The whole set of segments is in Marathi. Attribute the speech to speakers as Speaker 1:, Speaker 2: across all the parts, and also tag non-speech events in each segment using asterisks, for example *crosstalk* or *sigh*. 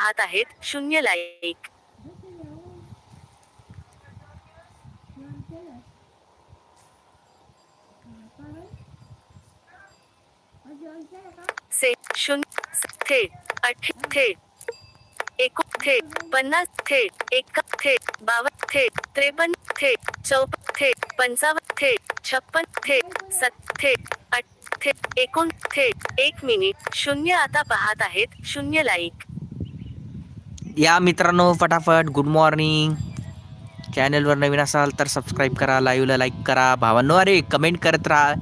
Speaker 1: पाहत आहेत. शून्य लाईक से शून्य थेट अठ थेट एक थेट पन्नास थेट एक थेट बावन्न थेट त्रेपन्न थेट चौप थेट पंचावन्न थेट छप्पन थेट सत थेट अठ थेट एकोण थेट एक मिनिट शून्य आता पाहत आहेत. शून्य लाईक
Speaker 2: या मित्रांनो फटाफट गुड मॉर्निंग चॅनलवर नवीन असाल तर सबस्क्राईब करा लाईव्हला लाईक करा. भावांनो अरे कमेंट करत राहा.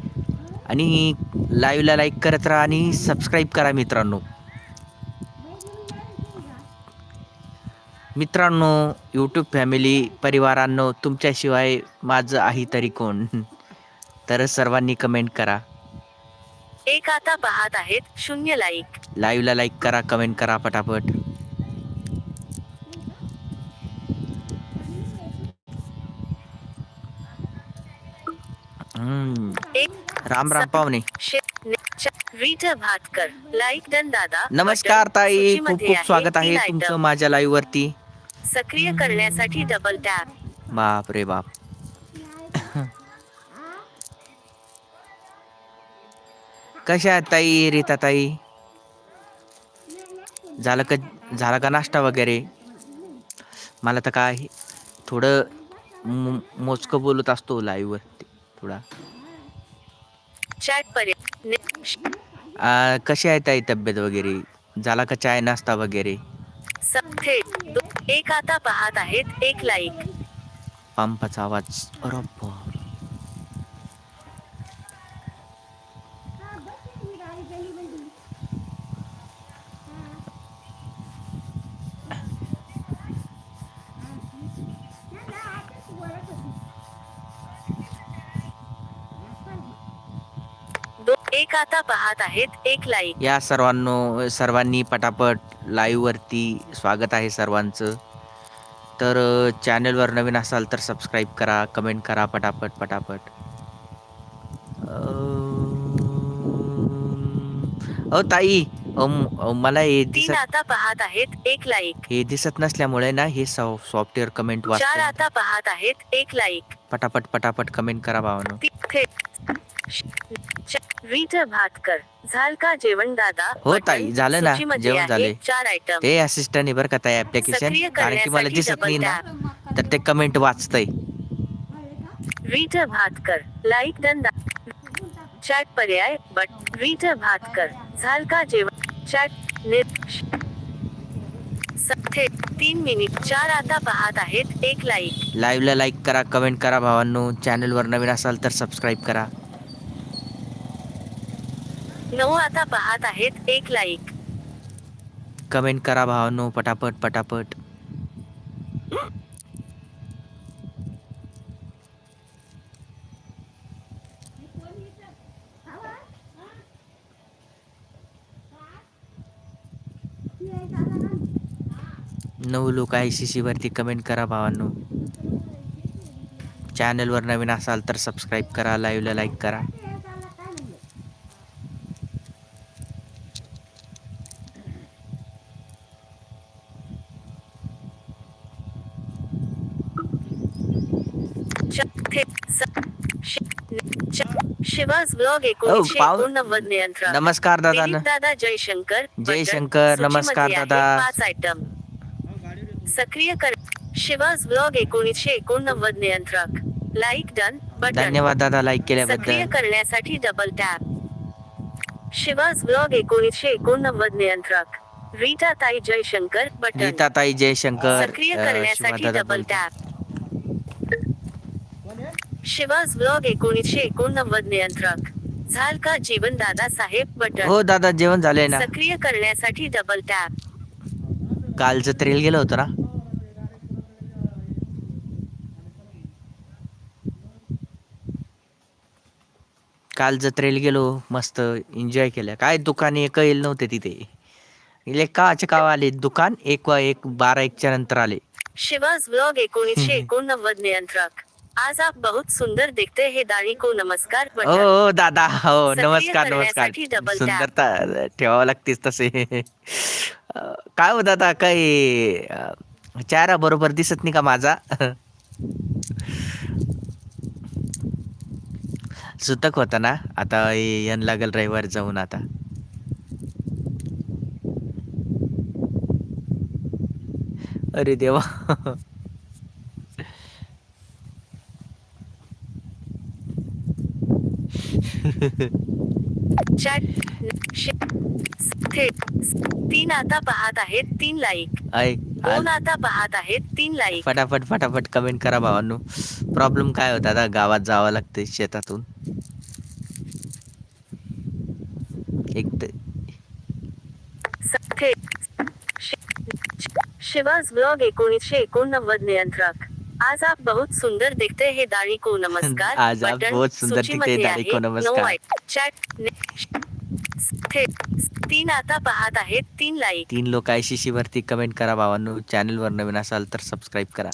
Speaker 2: आणि लाईव्हला लाईक करत राहा आणि सबस्क्राईब करा मित्रांनो. मित्रांनो यूट्यूब फॅमिली परिवारांनो तुमच्याशिवाय माझं आहे तरी कोण? तर सर्वांनी कमेंट करा.
Speaker 1: एक आता पाहत आहेत शून्य लाईक
Speaker 2: लाईव्हला लाईक करा कमेंट करा पटापट राम राम पाहुणे.
Speaker 1: भातकर लाईक डन दादा.
Speaker 2: नमस्कार ताई खूप खूप स्वागत आहे तुमचं. माझ्या लाईव्ह वरती
Speaker 1: सक्रिय करण्यासाठी डबल टॅप
Speaker 2: बाप रे बाप. कशा आहेत ताई रीता ताई? झालं का झाला का नाश्ता वगैरे? मला तर काय थोडं मोजकं बोलत असतो लाईव्ह वरती थोडा
Speaker 1: चॅट
Speaker 2: आ, कशी आहे ताई तब्येत वगैरे? झाला का चाय नाश्ता वगैरे?
Speaker 1: स- थेट दो- एक आता पाहत आहेत एक लाईक
Speaker 2: पंपाचा आवाज. अरे
Speaker 1: एक आता पाहत आहेत एक लाईक.
Speaker 2: या सर्वांनो सर्वांनी पटापट लाईव्ह वरती स्वागत आहे सर्वांचं. तर चॅनलवर नवीन असाल तर सबस्क्राईब करा कमेंट करा पटापट पटापट. अ ताई मला हे
Speaker 1: तीन
Speaker 2: दिसत
Speaker 1: आता पाहत आहेत एक लाईक.
Speaker 2: हे दिसत नसल्यामुळे ना हे सॉफ्टवेअर कमेंट
Speaker 1: चार
Speaker 2: वाचते
Speaker 1: आता पाहत आहेत एक लाईक.
Speaker 2: पटापट पटापट कमेंट करा भावानो.
Speaker 1: ती- थेट श- रीटा भातकर झाल का जेवण दादा?
Speaker 2: हो ताई, झालं ना. जेवण झाले.
Speaker 1: चार आयटम
Speaker 2: ते असिस्टंट बरं का ताई ऍप्लिकेशन कारण की मला दिसत नाही ना. तर ते comment वाचतंय.
Speaker 1: Rita Bhatkar like done chat पर्याय बट रीटा भातकर झाल का जेवण? चॅट नेट तीन मिनिट चार आता पाहत आहेत. एक लाईक
Speaker 2: लाईव्हला लाईक करा कमेंट करा भावांनो. चॅनलवर नवीन असाल तर सबस्क्राईब करा.
Speaker 1: नऊ आता पाहत आहेत एक लाईक
Speaker 2: कमेंट करा भावांनो पटापट पटापट. नऊ लोक आय सी सी वरती कमेंट करा भावांनो चॅनलवर नवीन असाल तर सबस्क्राईब करा लाईव्हला लाईक करा
Speaker 1: च- थेट स- शि- शिवाज ब्लॉग एकोणीसशे
Speaker 2: पाव-
Speaker 1: एकोणनव्वद नियंत्रण.
Speaker 2: नमस्कार दादा
Speaker 1: दिलीप दादा जयशंकर बटन.
Speaker 2: जयशंकर,
Speaker 1: सूचीमध्ये
Speaker 2: नमस्कार दादा.
Speaker 1: पाच आयटम सक्रिय कर शिवाज ब्लॉग एकोणीसशे एकोणनव्वद नियंत्रक. लाईक डन बटन
Speaker 2: धन्यवाद दादा लाईक
Speaker 1: सक्रिय
Speaker 2: केल्याबद्दल
Speaker 1: करण्यासाठी डबल टॅप शिवाज ब्लॉग एकोणीसशे एकोणनव्वद नियंत्रक. रीटा ताई जयशंकर बटन
Speaker 2: गीताताई जयशंकर
Speaker 1: सक्रिय
Speaker 2: अ,
Speaker 1: करण्यासाठी डबल. टॅप शिवाज ब्लॉग एकोणीसशे एकोणनव्वद नियंत्रक. झाल का जीवन दादा साहेब बटन?
Speaker 2: हो दादा जेवण झालंय ना.
Speaker 1: सक्रिय करण्यासाठी डबल टॅप
Speaker 2: काल जत्रेला गेलो होतो ना? काल जत्रेला गेलो मस्त एन्जॉय केलं. काय दुकान एक येईल नव्हते तिथे. इले काचे काव आले? दुकान एक वा एक बारा एकच्या नंतर आले.
Speaker 1: शिवाज ब्लॉग एकोणीसशे एकोणनव्वद नियंत्रक. आज आप बहुत सुंदर दिखते हे दाणी को नमस्कार
Speaker 2: हो हो दादा हो नमस्कार नमस्कार. सुंदरता ठेवावं लागतेच तसे। काय होत आता काय अं, चेहरा बरोबर दिसत नाही का माझा? सुतक होता ना आता हे यन लागल रविवार जाऊन आता। अरे देवा
Speaker 1: चॅट थेट तीन आता पाहत आहेत तीन लाईक
Speaker 2: ऐ
Speaker 1: दोन आता पाहत आहेत तीन लाईक
Speaker 2: फटाफट फटाफट कमेंट करा भावांनो. प्रॉब्लेम काय होता आता? गावात जावं लागतं शेतातून. एक
Speaker 1: शिवाज ब्लॉग एकोणीसशे एकोणनव्वद नियंत्रक. आज आप बहुत सुंदर दिखते हैं दाढ़ी को नमस्कार *laughs*
Speaker 2: आज आप बहुत सुंदर दिखते हैं, दाढ़ी को. नमस्कार.
Speaker 1: चॅट तीन आता पाहत आहेत तीन लाईक
Speaker 2: तीन लोक आय सी वरती कमेंट करा भावांनो चॅनलवर नवीन असाल तर सबस्क्राईब करा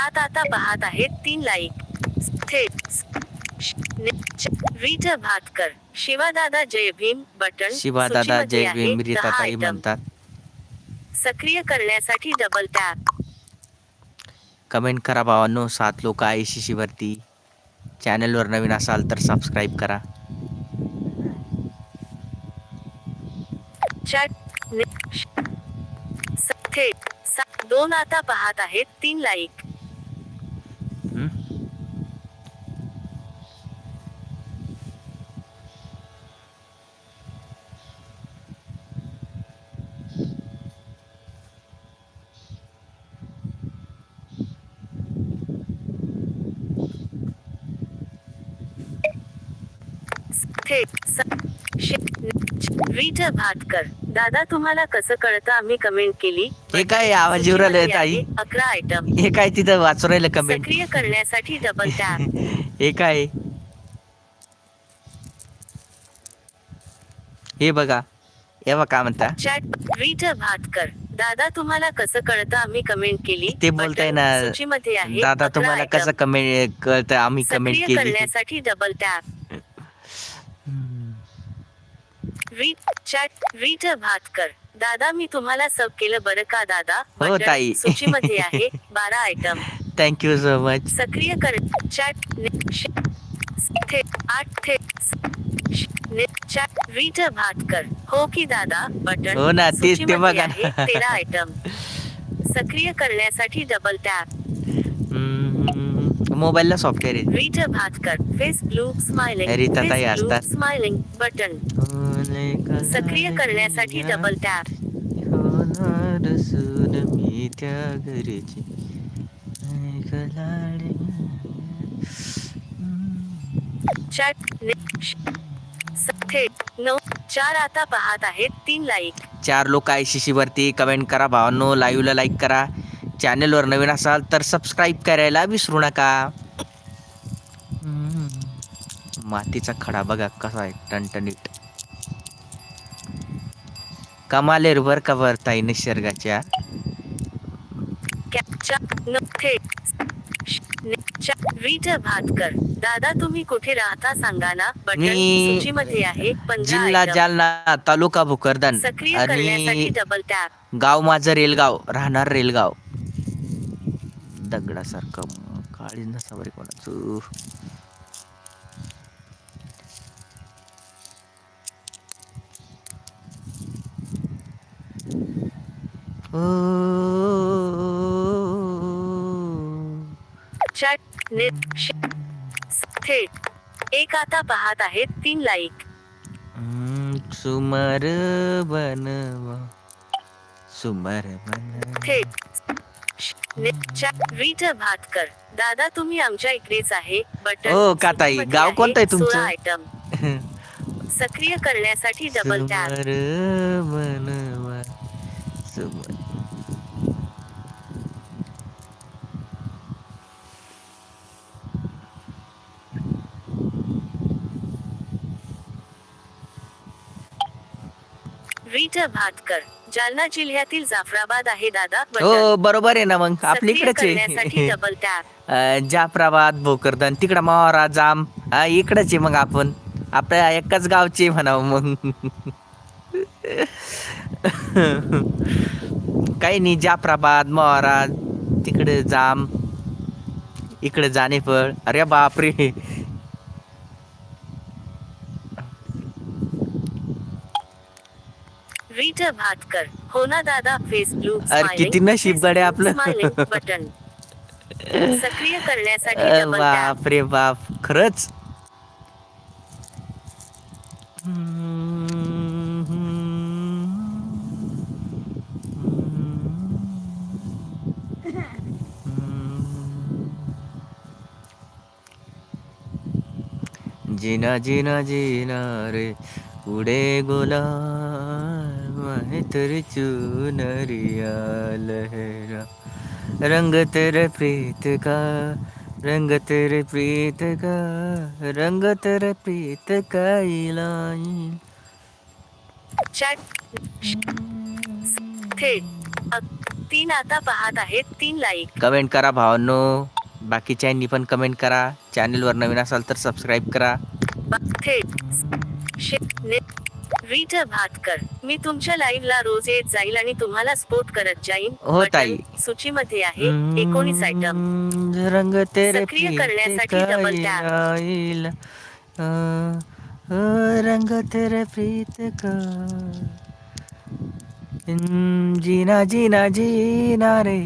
Speaker 1: सात आता पाहत आहेत तीन लाईक. थेट. रीट भातकर शिवादादा जय भीम बटन
Speaker 2: शिवा दादा
Speaker 1: सूचीमध्ये
Speaker 2: जय भीम रीताताई. म्हणतात.
Speaker 1: सक्रिय करण्यासाठी डबल टॅप
Speaker 2: कमेंट करा भावांनो सात लोक आय सी वरती चॅनलवर नवीन असाल तर सबस्क्राईब करा.
Speaker 1: दोन आता पाहत आहेत तीन लाईक
Speaker 2: हं?
Speaker 1: थेट स- श- रीट भातकर दादा तुम्हाला कसं कळतं आम्ही कमेंट केली?
Speaker 2: हे काय आवाज येऊ राहिला
Speaker 1: सूचीमध्ये
Speaker 2: ताई?
Speaker 1: आहे अकरा आयटम
Speaker 2: हे काय तिथं वाचू राहिलं कमेंट
Speaker 1: सक्रिय करण्यासाठी डबल टॅप *laughs*
Speaker 2: हे काय? हे बघा. हे बघा काय म्हणता.
Speaker 1: चॅट रीट भातकर दादा तुम्हाला कसं कळतं आम्ही कमेंट केली?
Speaker 2: ते बोलताय ना
Speaker 1: सूचीमध्ये आहे
Speaker 2: दादा
Speaker 1: अकरा
Speaker 2: तुम्हाला
Speaker 1: item.
Speaker 2: कसं कमेंट कळतं आम्ही कमेंट
Speaker 1: सक्रिय
Speaker 2: केली
Speaker 1: करण्यासाठी double tap Reet chat Reet Bhatkar दादा मी तुम्हाला सब केलं बरं का दादा?
Speaker 2: हो,
Speaker 1: बटन
Speaker 2: ताई.
Speaker 1: सूचीमध्ये आहे. बारा आयटम
Speaker 2: थँक्यू सो मच
Speaker 1: सक्रिय कर. चॅट ने- श- थे आठ थे श- ने- चॅट रीट भातकर हो की दादा? बटन
Speaker 2: हो ना, तेच ते
Speaker 1: सूचीमध्ये
Speaker 2: बघा
Speaker 1: आहे. तेरा आयटम सक्रिय करण्यासाठी डबल टॅप
Speaker 2: मोबाईलला सॉफ्टवेअर आहे.
Speaker 1: Reet Bhatkar face blue smiling
Speaker 2: Rita ताई असतात.
Speaker 1: स्माइलिंग बटन सक्रिय करण्यासाठी डबल टॅप
Speaker 2: होणार सून मी त्या घरची
Speaker 1: चार आता पाहत आहेत तीन लाईक
Speaker 2: चार लोक आय सी वरती कमेंट करा भावांनो. लाईव्हला लाईक करा. चॅनलवर नवीन असाल तर सबस्क्राईब करायला विसरू नका. मातीचा खडा बघा कसा आहे टणटणीत. कमालेर बर का बर ताई निसर्गाच्या.
Speaker 1: दादा तुम्ही कुठे राहता सांगा ना. बटन आहे
Speaker 2: जिल्हा. जालना तालुका भोकरदन.
Speaker 1: सक्रिय करण्यासाठी
Speaker 2: आणि
Speaker 1: डबल टॅप
Speaker 2: गाव माझं रेलगाव राहणार रेलगाव. दगडासारखं. काळी नसावं रे कोणाचं?
Speaker 1: थेट एक आता पाहत आहेत तीन लाईक
Speaker 2: सुमर बनवा. सुमर बनवा.
Speaker 1: थेट. रीट भातकर दादा तुम्ही आमच्या इकडेच आहे बटन
Speaker 2: हो, का ताई? गाव कोणतं आहे तुमचं?
Speaker 1: आयटम सक्रिय करण्यासाठी डबल टॅप
Speaker 2: सुमर बनवा सुमर
Speaker 1: रीट भातकर जालना जिल्ह्यातील जाफराबाद आहे दादा.
Speaker 2: हो बरोबर आहे ना मग आपल्या
Speaker 1: सक्रिय
Speaker 2: इकडेच
Speaker 1: करण्यासाठी
Speaker 2: आहे
Speaker 1: डबल टॅप
Speaker 2: अं, जाफराबाद भोकरदन तिकडं मावरा जाम इकडंच आहे मग आपण. आपल्या एकाच गावचे म्हणावं मग. *laughs* काही नाही जाफराबाद मावरा तिकडे जाम इकडे जाणे फळ अरे बापरे.
Speaker 1: रीट भातकर हो ना दादा फेसबुक
Speaker 2: अरे किती नशीब गड्या आपलं.
Speaker 1: बटन सक्रिय करण्यासाठी
Speaker 2: बाप रे बाप. खरंच? जिना जिना जिना रे उडे गोला तर चुनरिया लहरा रंग तेरे प्रीत का रंग तेरे प्रीत का रंग तेरे प्रीत का इलाई
Speaker 1: तीन आता पाहत आहेत तीन लाईक
Speaker 2: कमेंट करा भावांनो बाकीच्यांनी पण कमेंट करा. चॅनलवर नवीन असाल तर सबस्क्राईब करा.
Speaker 1: थेट। रीट भातकर मी तुमच्या लाईव्ह ला रोज येत जाईल आणि तुम्हाला स्पोर्ट करत जाईन.
Speaker 2: हो, ताई.
Speaker 1: सूचीमध्ये आहे एकोणीस आयटम
Speaker 2: रंग तेरे
Speaker 1: सक्रिय
Speaker 2: प्रीत
Speaker 1: करण्यासाठी
Speaker 2: रंग तेरे प्रीत का जीना जीना जीना रे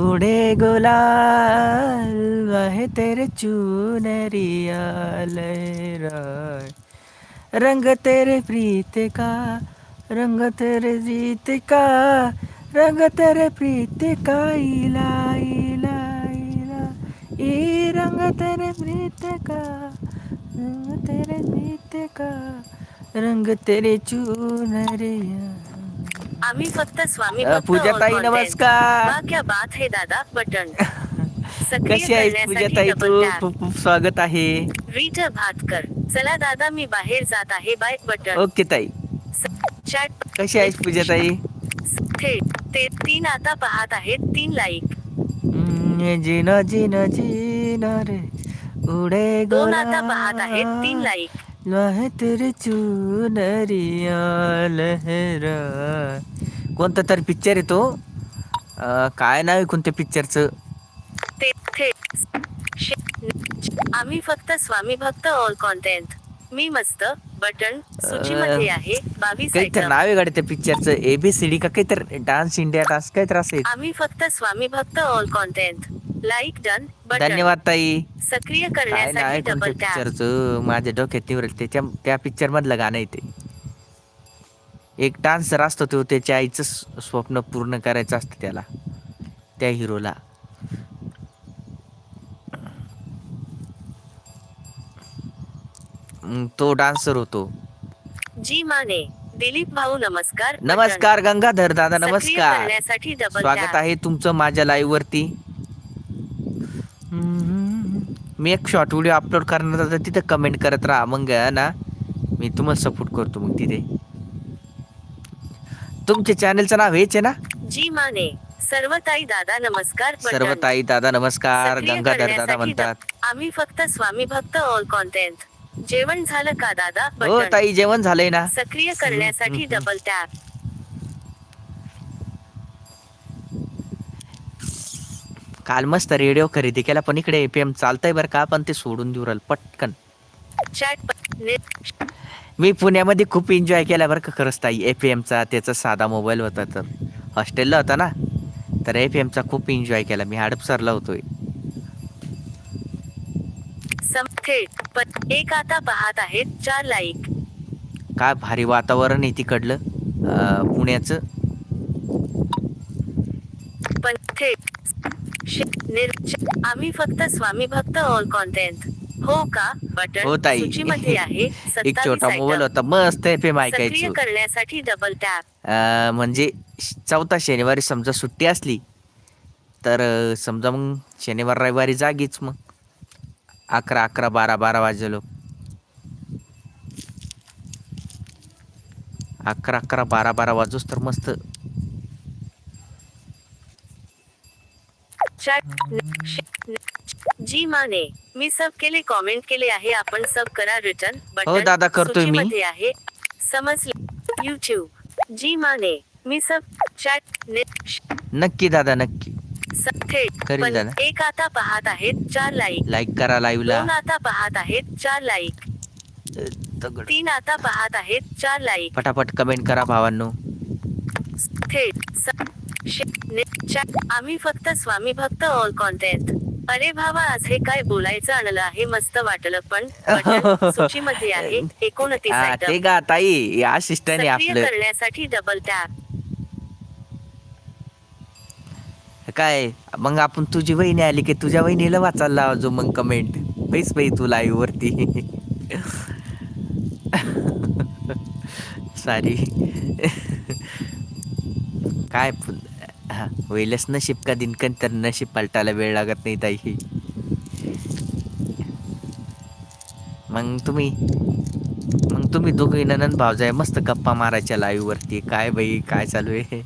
Speaker 2: उड़े गुलाल है तेरे चुनरिया लहराए रंग तेरे प्रीत का रंग तेरे जीत का रंग तेरे प्रीत का इला इला इला ई रंग तेरे प्रीत का रंग तेरे प्रीत का रंग तेरे चुनरिया
Speaker 1: आम्ही फक्त स्वामी
Speaker 2: अ, पूजा ताई नमस्कार.
Speaker 1: क्या बात है दादा बटन. *laughs*
Speaker 2: कशी आहेस पूजा ताई
Speaker 1: डबल
Speaker 2: तू खूप खूप स्वागत आहे.
Speaker 1: रीट भातकर. चला दादा मी बाहेर जात आहे. Bye button.
Speaker 2: ओके ताई.
Speaker 1: चॅट
Speaker 2: कशी आहेस पूजा ताई?
Speaker 1: थेट ते तीन आता पाहत आहेत. तीन लाईक
Speaker 2: जीना जीना जीना रे उडे
Speaker 1: दोन आता पाहत आहेत. तीन लाईक
Speaker 2: लाहे तेरे चुनरिया लहरा कोणता तरी पिक्चर आहे तो? अं, काय नाव आहे कोणत्या पिक्चरचं
Speaker 1: ते थेट शे- आम्ही फक्त स्वामी भक्त ऑल कॉन्टेंट मी मस्त बटन सूचीमध्ये आहे बावीस
Speaker 2: काहीतरी नाव आहे गाडी त्या पिक्चरचं एबीसीडी का काहीतरी? डान्स इंडिया डान्स काहीतरी असेल
Speaker 1: आम्ही फक्त स्वामी भक्त all content like done button
Speaker 2: धन्यवाद ताई.
Speaker 1: सक्रिय
Speaker 2: काय नाव आहे
Speaker 1: करण्यासाठी
Speaker 2: कोणत्या
Speaker 1: डबल टॅप
Speaker 2: पिक्चरचं माझ्या डोक्यात निवडेल त्याच्या त्या पिक्चर मधलं गाणं आहे ते. एक डान्सर असतो तो त्याच्या आईचं स- स्वप्न पूर्ण करायचं असतं त्याला. त्या हिरोला. तो डान्सर होतो.
Speaker 1: जी माने दिलीप भाऊ नमस्कार.
Speaker 2: नमस्कार गंगाधर दादा नमस्कार. स्वागत आहे तुमचं माझ्या लाईव्ह वरती. मी एक शॉर्ट व्हिडिओ अपलोड करणार होता तिथे कमेंट करत राहा. मग ना मी तुम्हाला सपोर्ट करतो मग तिथे. तुमच्या चॅनलचं नाव हेच आहे ना?
Speaker 1: जी माने सर्व ताई दादा नमस्कार बटन.
Speaker 2: सर्व ताई दादा नमस्कार गंगाधर दादा म्हणतात.
Speaker 1: आम्ही फक्त स्वामी भक्त ऑल कॉन्टेंट जेवण झालं का दादा?
Speaker 2: हो
Speaker 1: बटन
Speaker 2: ताई जेवण झालंय ना.
Speaker 1: सक्रिय करण्यासाठी. डबल टॅप
Speaker 2: काल मस्त रेडिओ खरेदी केला पण इकडे एपीएम चालतंय बरं का पण ते सोडून देऊ राहिलं पटकन.
Speaker 1: चॅट प- ने-
Speaker 2: मी पुण्यामध्ये खूप एन्जॉय केला बरं का खरंच ताई एफ एमचा त्याचा साधा मोबाईल होता तर. हॉस्टेलला होता ना तर एफ एमचा खूप एन्जॉय केला मी हडपसरला होतोय.
Speaker 1: सम- थेट प- एक आता पाहत आहेत चार लाईक.
Speaker 2: काय भारी वातावरण आहे तिकडलं पुण्याचं.
Speaker 1: पण थेट आम्ही फक्त स्वामी भक्त ऑल कॉन्टेंट हो का?
Speaker 2: हो
Speaker 1: बटन
Speaker 2: ताई.
Speaker 1: सूचीमध्ये आहे *laughs*
Speaker 2: एक
Speaker 1: 27
Speaker 2: छोटा मोबाईल. होता मस्त एम
Speaker 1: सक्रिय
Speaker 2: ऐकायचो.
Speaker 1: करण्यासाठी डबल टॅप
Speaker 2: म्हणजे चौथा शनिवारी समजा सुट्टी असली तर समजा मग शनिवार रविवारी जागीच मग. अकरा अकरा बारा बारा वाजलो अकरा अकरा बारा बारा वाजूस तर मस्त.
Speaker 1: चॅट जी माने मी सब केले कॉमेंट केले आहे आपण सब करा रिटर्न
Speaker 2: हो दादा, करतोय मी.
Speaker 1: आहे समजले. युट्यूब जी माने मी सब चॅट
Speaker 2: नक्की दादा नक्की. करील.
Speaker 1: एक आता पाहत आहेत चार लाईक
Speaker 2: लाईक करा लाईव्हला
Speaker 1: दोन आता पाहत आहेत चार लाईक तीन आता पाहत आहेत चार लाईक
Speaker 2: पटापट कमेंट करा भावांनो.
Speaker 1: थेट आम्ही फक्त स्वामी भक्त ऑल कॉन्टेंट अरे भावा आज हे काय बोलायचं आणलं आहे? मस्त वाटलं पण बटन *laughs* सूचीमध्ये आहे एकोणतीस आयटम
Speaker 2: ते गा ताई
Speaker 1: सक्रिय
Speaker 2: आपलं
Speaker 1: करण्यासाठी डबल टॅप
Speaker 2: काय मग आपण तुझी वहिनी आली की तुझ्या वहिनीला वाचायला लावायचो मग कमेंट पैस पै तू लाईववरती सारी सॉरी काय प- होईलच नशीब का दिनकन तर नशीब पलटायला वेळ लागत नाही ताई. मग तुम्ही मग तुम्ही दोघी ननंद भावजाय मस्त गप्पा मारायच्या लाईव्ह वरती. काय बाई काय चालू आहे?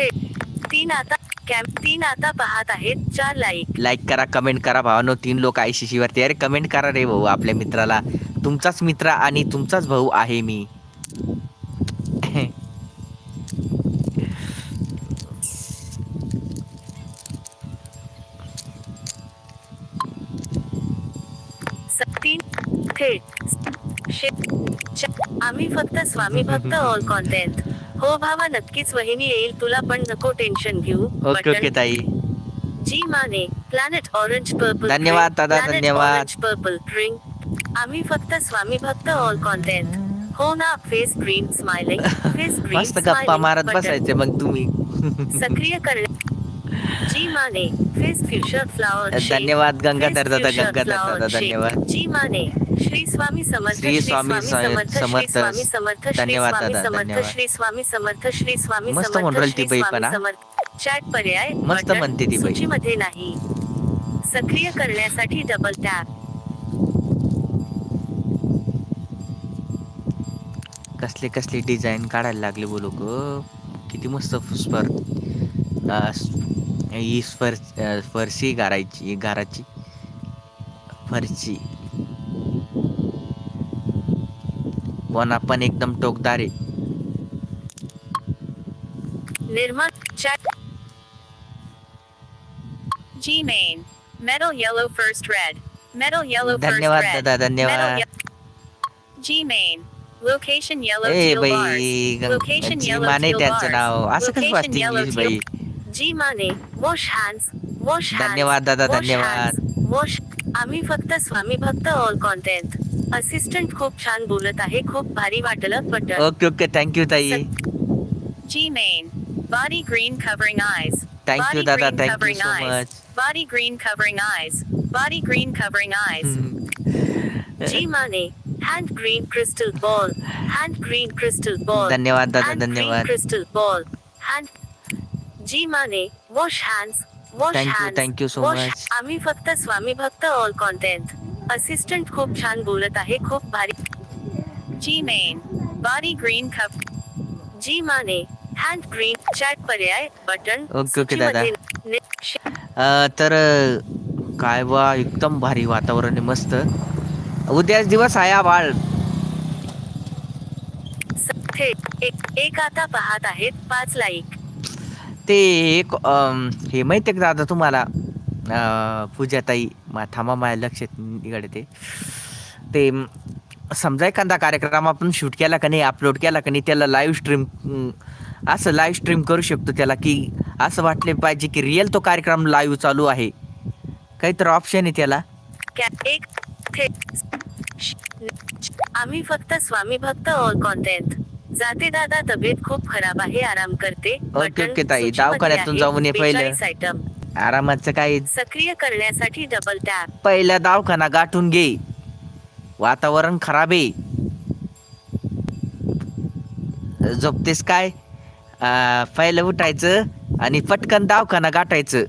Speaker 1: थेट तीन आता कॅम्प तीन आता पाहत आहेत चार लाईक
Speaker 2: लाईक करा कमेंट करा भावानो. तीन लोक आय सी वरती अरे कमेंट करा रे भाऊ आपल्या मित्राला. तुमचाच मित्र आणि तुमचाच भाऊ आहे मी.
Speaker 1: तीन थेट आम्ही फक्त स्वामी भक्त ऑल कॉन्टेंट हो भावा नक्कीच वहिनी येईल. तुला पण नको टेन्शन घेऊ.
Speaker 2: ओके ओके ताई.
Speaker 1: G Mane planet orange purple
Speaker 2: धन्यवाद दादा, धन्यवाद.
Speaker 1: पर्पल ड्रिंक आम्ही फक्त स्वामी भक्त ऑल कॉन्टेंट हो ना face green smiling face green
Speaker 2: मस्त गप्पा मारत बसायचे मग तुम्ही.
Speaker 1: सक्रिय *laughs* करणे G Mane face future flower
Speaker 2: धन्यवाद गंगाधर दादा गंगाधर दादा धन्यवाद.
Speaker 1: जी माने श्री स्वामी समर्थ
Speaker 2: श्री स्वामी
Speaker 1: समर्थ श्री. स्वामी समर्थ श्री स्वामी समर्थ. श्री स्वामी समर्थ श्री स्वामी
Speaker 2: मस्त
Speaker 1: समर्थ श्री
Speaker 2: बाई पण,
Speaker 1: स्वामी. समर्थ चॅट पर्याय
Speaker 2: मस्त म्हणते ती बाई.
Speaker 1: सूचीमध्ये नाही सक्रिय करण्यासाठी डबल टॅप
Speaker 2: कसले कसले डिझाईन काढायला लागले बोलो ग किती मस्त स्पर ही स्पर अं, फरशी गारायची गाराची फरशी पण आपण एकदम टोकदार आहे
Speaker 1: निर्माण chat G main. Metal yellow first red. Metal yellow first
Speaker 2: धन्यवाद
Speaker 1: red.
Speaker 2: दादा धन्यवाद
Speaker 1: ye- G main. Location yellow
Speaker 2: ए
Speaker 1: teal
Speaker 2: बाई
Speaker 1: bars. Location yellow
Speaker 2: Mane
Speaker 1: teal
Speaker 2: त्यांचं
Speaker 1: bars.
Speaker 2: नाव असं कसं
Speaker 1: Location
Speaker 2: वाचते
Speaker 1: yellow
Speaker 2: इंग्लिश
Speaker 1: teal-
Speaker 2: बाई
Speaker 1: G Mane wash hands wash
Speaker 2: धन्यवाद दादा, धन्यवाद.
Speaker 1: वॉश आम्ही फक्त स्वामी भक्त ऑल कॉन्टेंट असिस्टंट खूप छान बोलत आहे खूप भारी वाटलं बट
Speaker 2: ओके ओके थँक्यू ताई.
Speaker 1: जी मेन बारी green covering eyes
Speaker 2: thank you दादा
Speaker 1: बारी ग्रीन खबरिंग आयज बारी green covering eyes G Mane hand green crystal ball hand green crystal ball
Speaker 2: धन्यवाद दादा धन्यवाद.
Speaker 1: Crystal ball hand G Mane wash
Speaker 2: hands You so
Speaker 1: Wash-
Speaker 2: much.
Speaker 1: आम्ही फक्त स्वामी भक्त ऑल कॉन्टेंट असिस्टंट खूप छान बोलत आहे खूप भारी. G main body green cup G Mane hand green chat पर्याय बटन
Speaker 2: ओके, ओके, दादा. तर काय बा एकदम भारी वातावरण आहे मस्त. उद्याच दिवस हा बाळ.
Speaker 1: स- एक एक आता पाहत आहेत पाच लाईक
Speaker 2: ते एक हे माहिती आहे का दादा तुम्हाला? पूजाताई मा थांबा माझ्या लक्षात इकडे ते. ते समजा एखादा कार्यक्रम आपण शूट केला का नाही अपलोड केला का नाही त्याला लाईव्ह स्ट्रीम असं लाईव्ह स्ट्रीम करू शकतो त्याला की असं वाटले पाहिजे की रिअल तो कार्यक्रम लाईव्ह चालू आहे. काहीतरी ऑप्शन आहे त्याला.
Speaker 1: आम्ही फक्त स्वामी भक्त ऑल कॉन्टेंट जाते दादा तब्येत खूप खराब आहे आराम करते.
Speaker 2: ओके, ओके, ताई. दवाखान्यातून जाऊन ये पहिलं.
Speaker 1: आयटम
Speaker 2: आरामाचं काय
Speaker 1: सक्रिय करण्यासाठी डबल टॅप
Speaker 2: पहिला दवाखाना गाठून घे. वातावरण खराब आहे. झोपतेस काय? आ, पहिलं उठायचं आणि पटकन दवाखाना गाठायचं.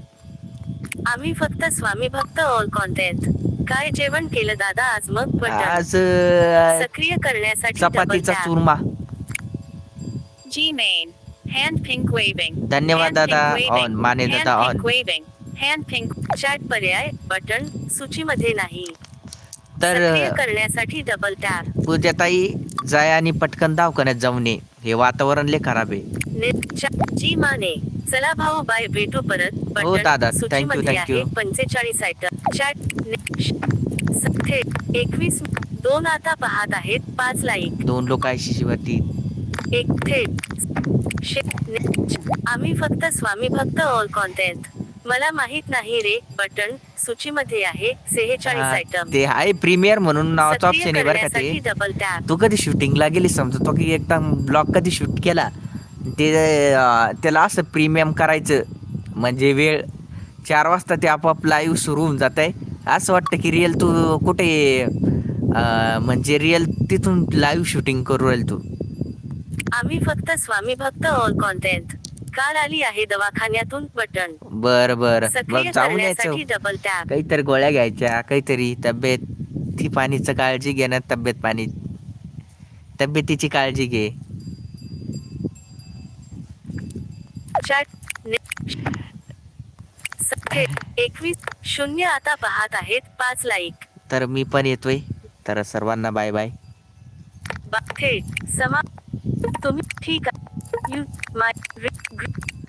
Speaker 1: आम्ही फक्त स्वामी भक्त ऑल कॉन्टेंट काय जेवण केलं दादा आज मग? बटन
Speaker 2: आज अं,
Speaker 1: सक्रिय करण्यासाठी
Speaker 2: चपातीचा
Speaker 1: tap.
Speaker 2: Churma.
Speaker 1: G main. Hand pink waving.
Speaker 2: धन्यवाद दादा. ऑन माने दादा on
Speaker 1: waving. Hand pink chat पर्याय बटन सूचीमध्ये नाही.
Speaker 2: तर
Speaker 1: सक्रिय करण्यासाठी डबल टॅप
Speaker 2: पूजाताई जाय आणि पटकन दवाखान्यात जाऊन ये. हे वातावरण लय खराब आहे.
Speaker 1: जी माने. चला भाऊ बाय भेटू परत.
Speaker 2: हो, दादा. Thank you,
Speaker 1: सूचीमध्ये
Speaker 2: thank you.
Speaker 1: आहे पंचेचाळीस आयटम चॅट एकवीस दोन आता पाहत आहेत. पाच लाईक
Speaker 2: दोन लोक आयशीशी वरती.
Speaker 1: एक थेट आम्ही फक्त स्वामी भक्त ऑल कॉन्टेंट मला माहीत नाही रे बटन सूचीमध्ये आहे सेहेचाळीस आयटम
Speaker 2: ते आहे प्रीमियर म्हणून नावाचं
Speaker 1: सक्रिय
Speaker 2: ऑप्शन आहे बरं का ते. कधी शूटिंगला गेली? समजा तो की एकदम ब्लॉग कधी शूट केला? ते त्याला असं प्रीमियम करायचं. म्हणजे वेळ चार वाजता ते आपोआप लाईव्ह सुरू होऊन जात आहे असं वाटतं की रिअल तू कुठे म्हणजे रिअल तिथून लाईव्ह शूटिंग करू राहील तू.
Speaker 1: आम्ही फक्त स्वामी भक्त ऑल कॉन्टेंट काल आली आहे दवाखान्यातून बटन.
Speaker 2: बरं बरं.
Speaker 1: सक्रिय
Speaker 2: जाऊन यायचं.
Speaker 1: करण्यासाठी डबल टॅप
Speaker 2: काहीतरी गोळ्या घ्यायच्या काहीतरी तब्येत ती पाणीचं काळजी घे ना तब्येत पाणी. तब्येतीची काळजी घे.
Speaker 1: चॅट एकवीस शून्य आता पाहत आहेत पाच लाईक
Speaker 2: तर मी पण येतोय. तर सर्वांना बाय बाय
Speaker 1: बा- थेट समा तुम्ही ठीक आहे यू माय